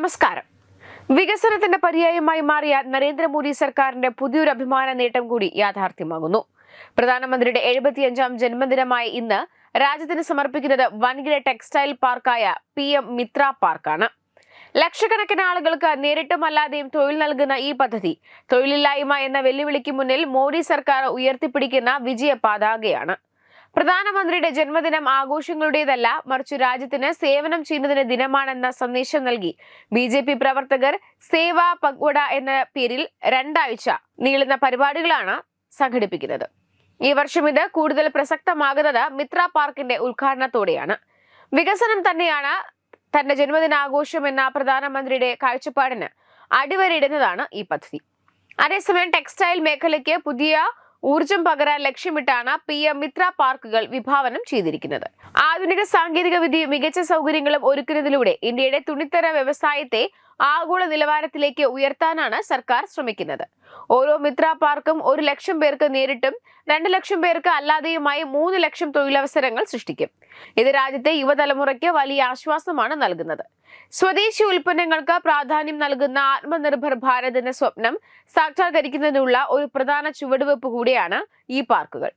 നമസ്കാരം. വികസനത്തിന്റെ പര്യായമായി മാറിയ നരേന്ദ്രമോദി സർക്കാരിന്റെ പുതിയൊരു അഭിമാന നേട്ടം കൂടി യാഥാർത്ഥ്യമാകുന്നു. പ്രധാനമന്ത്രിയുടെ എഴുപത്തിയഞ്ചാം ജന്മദിനമായ ഇന്ന് രാജ്യത്തിന് സമർപ്പിക്കുന്നത് വൻകിട ടെക്സ്റ്റൈൽ പാർക്കായ പി എം മിത്ര പാർക്കാണ്. ലക്ഷക്കണക്കിന് ആളുകൾക്ക് നേരിട്ടും അല്ലാതെയും തൊഴിൽ നൽകുന്ന ഈ പദ്ധതി തൊഴിലില്ലായ്മ എന്ന വെല്ലുവിളിക്ക് മുന്നിൽ മോദി സർക്കാർ ഉയർത്തിപ്പിടിക്കുന്ന വിജയ പതാകയാണ് പ്രധാനമന്ത്രിയുടെ ജന്മദിനം ആഘോഷങ്ങളുടേതല്ല മറിച്ച് രാജ്യത്തിന് സേവനം ചെയ്യുന്നതിന് ദിനമാണെന്ന സന്ദേശം നൽകി. ബി ജെ പി പ്രവർത്തകർ സേവാ പഗ്വട എന്ന പേരിൽ രണ്ടാഴ്ച നീളുന്ന പരിപാടികളാണ് സംഘടിപ്പിക്കുന്നത്. ഈ വർഷം ഇത് കൂടുതൽ പ്രസക്തമാകുന്നത് മിത്ര പാർക്കിന്റെ ഉദ്ഘാടനത്തോടെയാണ്. വികസനം തന്നെയാണ് തന്റെ ജന്മദിനാഘോഷം എന്ന പ്രധാനമന്ത്രിയുടെ കാഴ്ചപ്പാടിന് അടിവരയിടുന്നതാണ് ഈ പദ്ധതി. അതേസമയം ടെക്സ്റ്റൈൽ മേഖലയ്ക്ക് പുതിയ ഊർജം പകരാൻ ലക്ഷ്യമിട്ടാണ് പി എം മിത്ര പാർക്കുകൾ വിഭാവനം ചെയ്തിരിക്കുന്നത്. ആധുനിക സാങ്കേതിക വിദ്യയും മികച്ച സൗകര്യങ്ങളും ഒരുക്കുന്നതിലൂടെ ഇന്ത്യയുടെ തുണിത്തര വ്യവസായത്തെ ആഗോള നിലവാരത്തിലേക്ക് ഉയർത്താനാണ് സർക്കാർ ശ്രമിക്കുന്നത്. ഓരോ മിത്ര പാർക്കും ഒരു ലക്ഷം പേർക്ക് നേരിട്ടും രണ്ട് ലക്ഷം പേർക്ക് അല്ലാതെയുമായി മൂന്ന് ലക്ഷം തൊഴിലവസരങ്ങൾ സൃഷ്ടിക്കും. ഇത് രാജ്യത്തെ യുവതലമുറയ്ക്ക് വലിയ ആശ്വാസമാണ് നൽകുന്നത്. സ്വദേശി ഉൽപ്പന്നങ്ങൾക്ക് പ്രാധാന്യം നൽകുന്ന ആത്മനിർഭർ ഭാരത് എന്ന സ്വപ്നം സാക്ഷാത്കരിക്കുന്നതിനുള്ള ഒരു പ്രധാന ചുവടുവെപ്പ് കൂടിയാണ് ഈ പാർക്കുകൾ.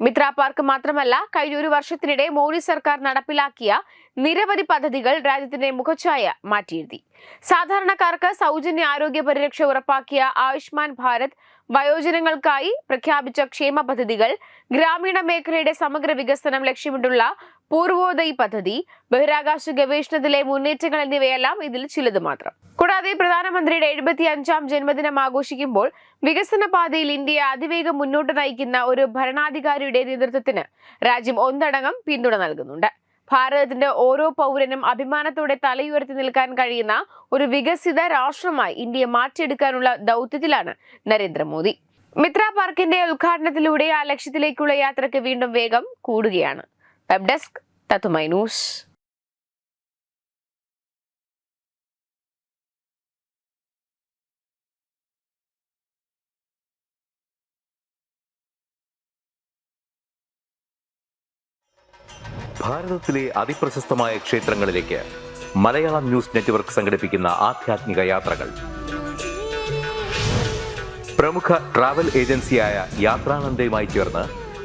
മിത്ര പാർക്ക് മാത്രമല്ല കഴിഞ്ഞ ഒരു വർഷത്തിനിടെ മോദി സർക്കാർ നടപ്പിലാക്കിയ നിരവധി പദ്ധതികൾ രാജ്യത്തിന്റെ മുഖച്ഛായ മാറ്റിയെഴുതി. സാധാരണക്കാർക്ക് സൗജന്യ ആരോഗ്യ പരിരക്ഷ ഉറപ്പാക്കിയ ആയുഷ്മാൻ ഭാരത് വയോജനങ്ങൾക്കായി പ്രഖ്യാപിച്ച ക്ഷേമ പദ്ധതികൾ ഗ്രാമീണ മേഖലയുടെ സമഗ്ര വികസനം ലക്ഷ്യമിട്ടുള്ള പൂർവോദയ് പദ്ധതി ബഹിരാകാശ ഗവേഷണത്തിലെ മുന്നേറ്റങ്ങൾ എന്നിവയെല്ലാം ഇതിൽ ചിലത് മാത്രം. കൂടാതെ പ്രധാനമന്ത്രിയുടെ എഴുപത്തി അഞ്ചാം ജന്മദിനം ആഘോഷിക്കുമ്പോൾ വികസന പാതയിൽ ഇന്ത്യയെ അതിവേഗം മുന്നോട്ട് നയിക്കുന്ന ഒരു ഭരണാധികാരിയുടെ നേതൃത്വത്തിന് രാജ്യം ഒന്നടങ്കം പിന്തുണ നൽകുന്നുണ്ട്. ഭാരതത്തിന്റെ ഓരോ പൗരനും അഭിമാനത്തോടെ തലയുയർത്തി നിൽക്കാൻ കഴിയുന്ന ഒരു വികസിത രാഷ്ട്രമായി ഇന്ത്യയെ മാറ്റിയെടുക്കാനുള്ള ദൗത്യത്തിലാണ് നരേന്ദ്രമോദി. മിത്ര പാർക്കിന്റെ ഉദ്ഘാടനത്തിലൂടെ ആ ലക്ഷ്യത്തിലേക്കുള്ള യാത്രയ്ക്ക് വീണ്ടും വേഗം കൂടുകയാണ്. വെബ് ഡെസ്ക് തത്തുമൈ ന്യൂസ് ഭാരതത്തിലെ അതിപ്രശസ്തമായ ക്ഷേത്രങ്ങളിലേക്ക് മലയാളം ന്യൂസ് നെറ്റ്വർക്ക് സംഘടിപ്പിക്കുന്ന ആധ്യാത്മിക യാത്രകൾ. പ്രമുഖ ട്രാവൽ ഏജൻസിയായ യാത്രാനന്ദയുമായി ചേർന്ന്